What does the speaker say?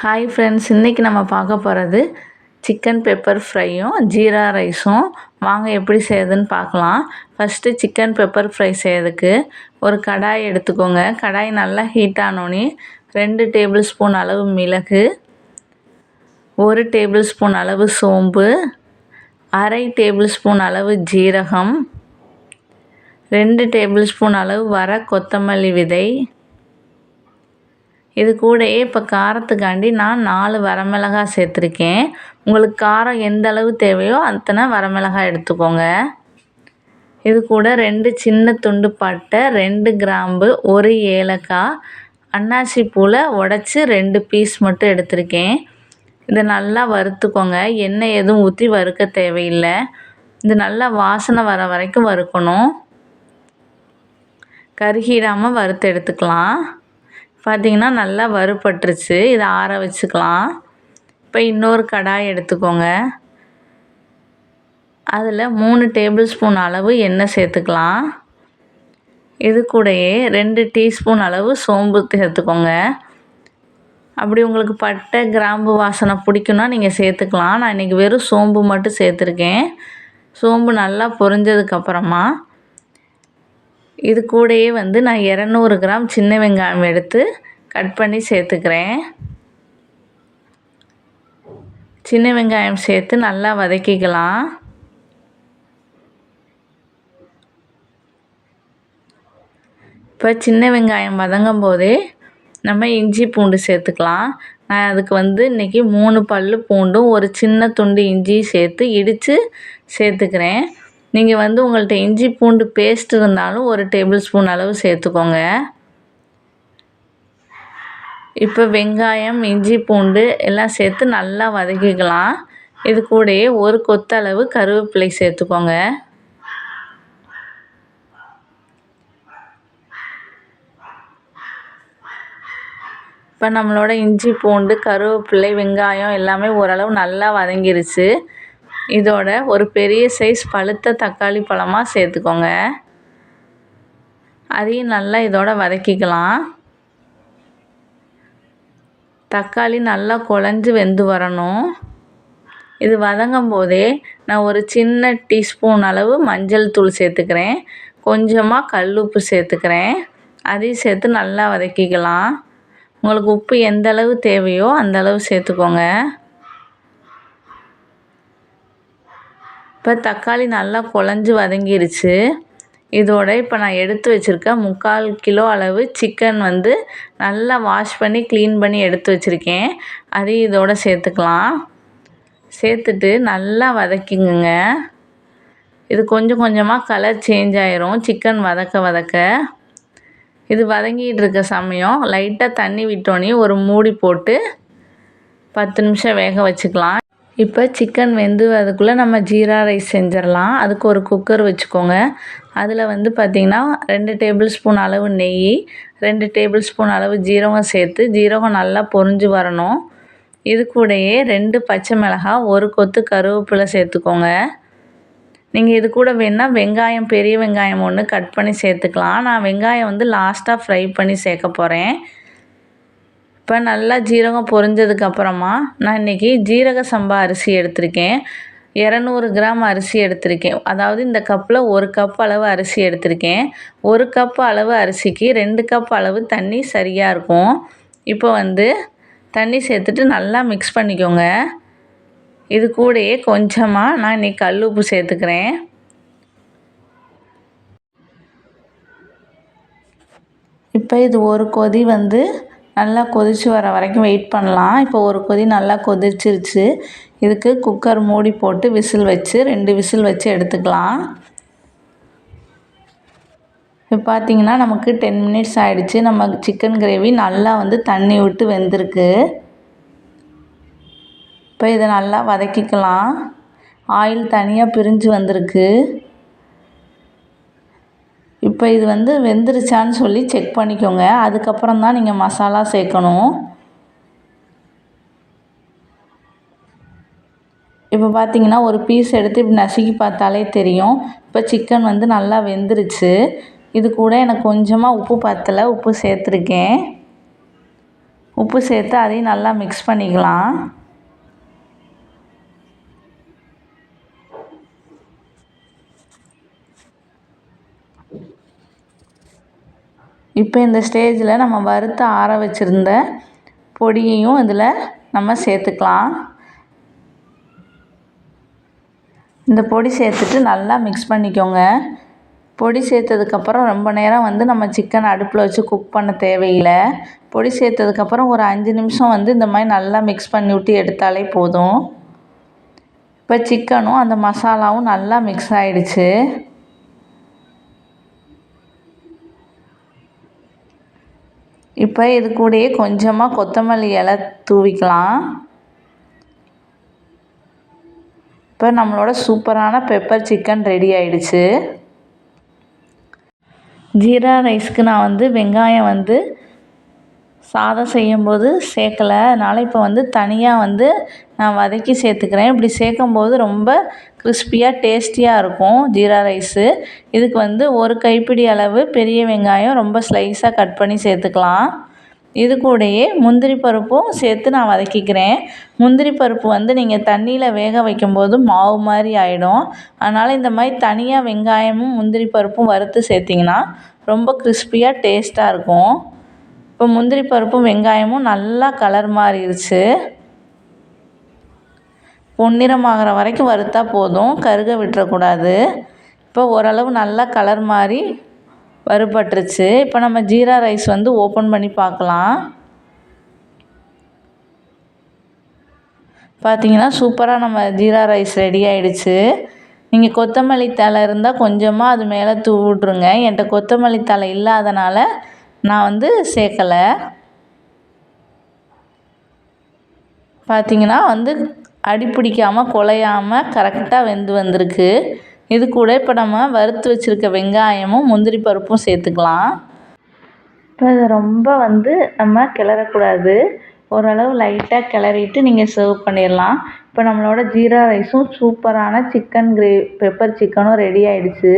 Hi friends இன்றைக்கி நம்ம பார்க்க போகிறது சிக்கன் பெப்பர் ஃப்ரையும் ஜீரா ரைஸும். வாங்க எப்படி செய்யுதுன்னு பார்க்கலாம். ஃபஸ்ட்டு சிக்கன் பெப்பர் ஃப்ரை செய்யறதுக்கு ஒரு கடாய் எடுத்துக்கோங்க. கடாய் நல்லா ஹீட் ஆனோடனே ரெண்டு டேபிள் ஸ்பூன் அளவு மிளகு ஒரு டேபிள் ஸ்பூன் அளவு சோம்பு அரை டேபிள் ஸ்பூன் அளவு ஜீரகம் ரெண்டு டேபிள் ஸ்பூன் அளவு வர கொத்தமல்லி விதை இது கூடயே இப்போ காரத்துக்காண்டி நான் நாலு வரமிளகாய் சேர்த்துருக்கேன். உங்களுக்கு காரம் எந்த அளவு தேவையோ அத்தனை வரமிளகாய் எடுத்துக்கோங்க. இது கூட ரெண்டு சின்ன துண்டு பட்டை ரெண்டு கிராம்பு ஒரு ஏலக்காய் அன்னாசி பூவில் உடச்சி ரெண்டு பீஸ் மட்டும் எடுத்திருக்கேன். இதை நல்லா வறுத்துக்கோங்க. எண்ணெய் எதுவும் ஊற்றி வறுக்க தேவையில்லை. இது நல்லா வாசனை வர வரைக்கும் வறுக்கணும். கருகிடாமல் வறுத்து எடுத்துக்கலாம். பார்த்திங்கன்னா நல்லா வறுபட்டுருச்சு. இதை ஆற வச்சுக்கலாம். இப்போ இன்னொரு கடாய் எடுத்துக்கோங்க. அதில் மூணு டேபிள் ஸ்பூன் அளவு எண்ணெய் சேர்த்துக்கலாம். இது கூடயே ரெண்டு டீஸ்பூன் அளவு சோம்பு சேர்த்துக்கோங்க. அப்படி உங்களுக்கு பட்டை கிராம்பு வாசனை பிடிக்குன்னா நீங்கள் சேர்த்துக்கலாம். நான் இன்றைக்கி வெறும் சோம்பு மட்டும் சேர்த்துருக்கேன். சோம்பு நல்லா பொரிஞ்சதுக்கப்புறமா இது கூடயே வந்து நான் இரநூறு கிராம் சின்ன வெங்காயம் எடுத்து கட் பண்ணி சேர்த்துக்கிறேன். சின்ன வெங்காயம் சேர்த்து நல்லா வதக்கிக்கலாம். இப்போ சின்ன வெங்காயம் வதங்கும் போதே நம்ம இஞ்சி பூண்டு சேர்த்துக்கலாம். நான் அதுக்கு வந்து இன்றைக்கி மூணு பல் பூண்டும் ஒரு சின்ன துண்டு இஞ்சி சேர்த்து இடித்து சேர்த்துக்கிறேன். நீங்கள் வந்து உங்கள்கிட்ட இஞ்சி பூண்டு பேஸ்ட் இருந்தாலும் ஒரு டேபிள் ஸ்பூன் அளவு சேர்த்துக்கோங்க. இப்போ வெங்காயம் இஞ்சி பூண்டு எல்லாம் சேர்த்து நல்லா வதக்கிக்கலாம். இது கூடயே ஒரு கொத்தளவு கருவேப்பிலை சேர்த்துக்கோங்க. இப்போ நம்மளோட இஞ்சி பூண்டு கருவேப்பிலை வெங்காயம் எல்லாமே ஓரளவு நல்லா வதங்கிருச்சு. இதோட ஒரு பெரிய சைஸ் பழுத்த தக்காளி பழமாக சேர்த்துக்கோங்க. அதையும் நல்லா இதோட வதக்கிக்கலாம். தக்காளி நல்லா குழஞ்சி வெந்து வரணும். இது வதங்கும் போதே நான் ஒரு சின்ன டீஸ்பூன் அளவு மஞ்சள் தூள் சேர்த்துக்கிறேன். கொஞ்சமாக கல் உப்பு சேர்த்துக்கிறேன். அதையும் சேர்த்து நல்லா வதக்கிக்கலாம். உங்களுக்கு உப்பு எந்த அளவு தேவையோ அந்த அளவு சேர்த்துக்கோங்க. இப்போ தக்காளி நல்லா குழஞ்சி வதங்கிருச்சு. இதோட இப்போ நான் எடுத்து வச்சுருக்க முக்கால் கிலோ அளவு சிக்கன் வந்து நல்லா வாஷ் பண்ணி க்ளீன் பண்ணி எடுத்து வச்சுருக்கேன். அதையும் இதோட சேர்த்துக்கலாம். சேர்த்துட்டு நல்லா வதக்கிங்க இது கொஞ்சம் கொஞ்சமாக கலர் சேஞ்ச் ஆயிரும். சிக்கன் வதக்க வதக்க. இது வதங்கிட்டு இருக்க சமயம் லைட்டாக தண்ணி விட்டோன்னே ஒரு மூடி போட்டு பத்து நிமிஷம் வேக வச்சுக்கலாம். இப்போ சிக்கன் வெந்து அதுக்குள்ளே நம்ம ஜீரா ரைஸ் செஞ்சிடலாம். அதுக்கு ஒரு குக்கர் வச்சுக்கோங்க. அதில் வந்து பார்த்திங்கன்னா ரெண்டு டேபிள் ஸ்பூன் அளவு நெய் ரெண்டு டேபிள் ஸ்பூன் அளவு ஜீரகம் சேர்த்து ஜீரகம் நல்லா பொரிஞ்சு வரணும். இது கூடயே ரெண்டு பச்சை மிளகாய் ஒரு கொத்து கருவேப்பிலை சேர்த்துக்கோங்க. நீங்கள் இது கூட வேணால் வெங்காயம் பெரிய வெங்காயம் ஒன்று கட் பண்ணி சேர்த்துக்கலாம். நான் வெங்காயம் வந்து லாஸ்ட்டாக ஃப்ரை பண்ணி சேர்க்க போகிறேன் இப்போ நல்லா ஜீரகம் பொரிஞ்சதுக்கப்புறமா நான் இன்றைக்கி ஜீரக சம்பா அரிசி எடுத்திருக்கேன். இரநூறு கிராம் அரிசி எடுத்திருக்கேன். அதாவது இந்த கப்பில் ஒரு கப் அளவு அரிசி எடுத்திருக்கேன். ஒரு கப் அளவு அரிசிக்கு ரெண்டு கப் அளவு தண்ணி சரியாக இருக்கும். இப்போ வந்து தண்ணி சேர்த்துட்டு நல்லா மிக்ஸ் பண்ணிக்கோங்க. இது கூடயே கொஞ்சமாக நான் இன்றைக்கி கல் உப்பு சேர்த்துக்கிறேன். இப்போ இது ஒரு கொதி வந்து நல்லா கொதித்து வர வரைக்கும் வெயிட் பண்ணலாம். இப்போ ஒரு கொதி நல்லா கொதிச்சிருச்சு. இதுக்கு குக்கர் மூடி போட்டு விசில் வச்சு ரெண்டு விசில் வச்சு எடுத்துக்கலாம். இப்போ பார்த்திங்கன்னா நமக்கு டென் மினிட்ஸ் ஆகிடுச்சு நம்ம சிக்கன் கிரேவி நல்லா வந்து தண்ணி விட்டு வெந்திருக்கு. இப்போ இதை நல்லா வதக்கிக்கலாம். ஆயில் தனியாக பிரிஞ்சு வந்திருக்கு. இப்போ இது வந்து வெந்துருச்சான்னு சொல்லி செக் பண்ணிக்கோங்க. அதுக்கப்புறம் தான் நீங்கள் மசாலா சேர்க்கணும். இப்போ பார்த்தீங்கன்னா ஒரு பீஸ் எடுத்து இப்படி நசுக்கி பார்த்தாலே தெரியும். இப்போ சிக்கன் வந்து நல்லா வெந்துருச்சு. இது கூட எனக்கு கொஞ்சமாக உப்பு பத்தலை. உப்பு சேர்த்துருக்கேன். உப்பு சேர்த்து அதையும் நல்லா மிக்ஸ் பண்ணிக்கலாம். இப்போ இந்த ஸ்டேஜில் நம்ம வறுத்து ஆற வச்சுருந்த பொடியையும் இதில் நம்ம சேர்த்துக்கலாம். இந்த பொடி சேர்த்துட்டு நல்லா மிக்ஸ் பண்ணிக்கோங்க. பொடி சேர்த்ததுக்கப்புறம் ரொம்ப நேரம் வந்து நம்ம சிக்கன் அடுப்பில் வச்சு குக் பண்ண தேவையில்லை. பொடி சேர்த்ததுக்கப்புறம் ஒரு அஞ்சு நிமிஷம் வந்து இந்த மாதிரி நல்லா மிக்ஸ் பண்ணி விட்டு எடுத்தாலே போதும். இப்போ சிக்கனும் அந்த மசாலாவும் நல்லா மிக்ஸ் ஆகிடுச்சு இப்போ இது கூடயே கொஞ்சமாக கொத்தமல்லி இலை தூவிக்கலாம். இப்போ நம்மளோட சூப்பரான பெப்பர் சிக்கன் ரெடி ஆயிடுச்சு. ஜீரா ரைஸ்க்கு நான் வந்து வெங்காயம் வந்து சாதம் செய்யும்போது சேர்க்கலை. அதனால் இப்போ வந்து தனியாக வந்து நான் வதக்கி சேர்த்துக்கிறேன். இப்படி சேர்க்கும்போது ரொம்ப கிறிஸ்பியாக டேஸ்டியாக இருக்கும் ஜீரா ரைஸு. இதுக்கு வந்து ஒரு கைப்பிடி அளவு பெரிய வெங்காயம் ரொம்ப ஸ்லைஸாக கட் பண்ணி சேர்த்துக்கலாம். இது கூடயே முந்திரி பருப்பும் சேர்த்து நான் வதக்கிக்கிறேன். முந்திரி பருப்பு வந்து நீங்கள் தண்ணியில் வேக வைக்கும்போது மாவு மாதிரி ஆகிடும் அதனால் இந்த மாதிரி தனியாக வெங்காயமும் முந்திரி பருப்பும் வறுத்து சேர்த்திங்கன்னா ரொம்ப கிறிஸ்பியாக டேஸ்ட்டாக இருக்கும். இப்போ முந்திரி பருப்பும் வெங்காயமும் நல்லா கலர் மாறிடுச்சு பொன்னிறமாகிற வரைக்கும் வறுத்தா போதும் கருக விட்டுறக்கூடாது. இப்போ ஓரளவு நல்லா கலர் மாறி வறுபட்டுருச்சு. இப்போ நம்ம ஜீரா ரைஸ் வந்து ஓப்பன் பண்ணி பார்க்கலாம். பார்த்தீங்கன்னா சூப்பராக நம்ம ஜீரா ரைஸ் ரெடி ஆகிடுச்சு நீங்கள் கொத்தமல்லி தழை இருந்தால் கொஞ்சமாக அது மேலே தூவிட்ருங்க என்கிட்ட கொத்தமல்லி தழை இல்லாதனால நான் வந்து சேர்க்கலை. பார்த்தீங்கன்னா வந்து அடி பிடிக்காமல் குலையாமல் கரெக்டாக வெந்து வந்திருக்கு. இது கூட இப்போ நம்ம வறுத்து வச்சுருக்க வெங்காயமும் முந்திரி பருப்பும் சேர்த்துக்கலாம். இப்போ இதை ரொம்ப வந்து நம்ம கிளறக்கூடாது. ஓரளவு லைட்டாக கிளறிட்டு நீங்கள் சர்வ் பண்ணிடலாம். இப்போ நம்மளோட ஜீரா ரைஸும் சூப்பரான சிக்கன் கிரே பெப்பர் சிக்கனும் ரெடி ஆகிடுச்சு